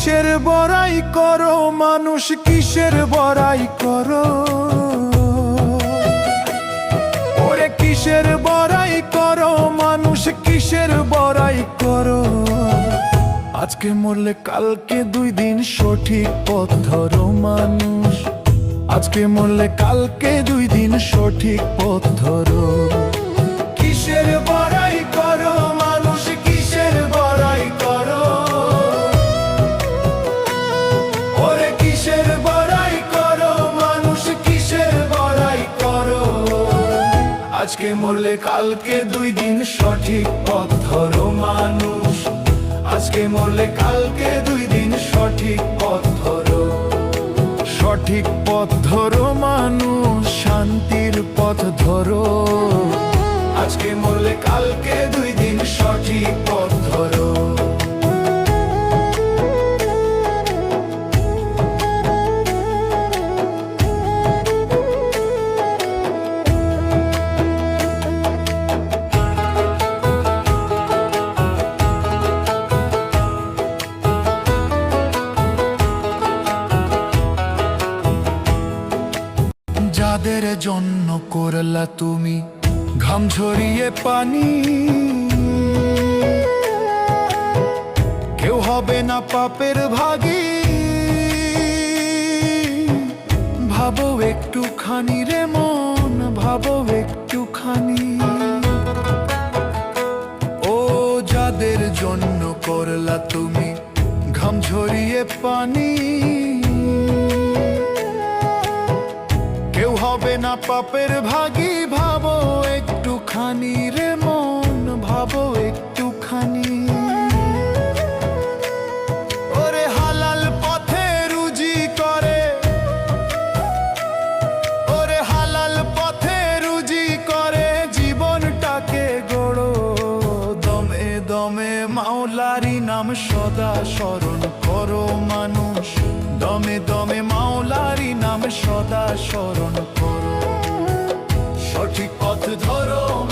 কিসের বড়াই করো? মানুষ কিসের বড়াই করো? ওরে কিসের বড়াই করো? মানুষ কিসের বড়াই করো? আজকে মরলে কালকে দুই দিন সঠিক পথ ধরো মানুষ। আজকে মরলে কালকে দুই দিন সঠিক পথ ধরো। আজকে মরলে কালকে দুই দিন সঠিক পথ ধরো মানুষ। আজকে মরলে কালকে দুই দিন সঠিক পথ ধরো। সঠিক পথ ধরো যাদের জন্য করলা তুমি। ঘাম ঝরিয়ে পানি। কেউ হবে না পাপের ভাগী। ভাবো একটুখানি রে মন, ভাবো একটুখানি। ও যাদের জন্য করলা তুমি, ঘাম ঝরিয়ে পানি। না পাপের ভাগী ভাবো, একটুখানি রে মন ভাবো, একটুখানি। ওরে হালাল পথে রুজি করে। ওরে হালাল পথে রুজি করে, জীবনটাকে গড়ো। দমে দমে মাওলারি নাম সদা স্মরণ করো মানুষ। দমে দমে মাওলারি নাম সদা স্মরণ করো। সঠিক পথ ধরো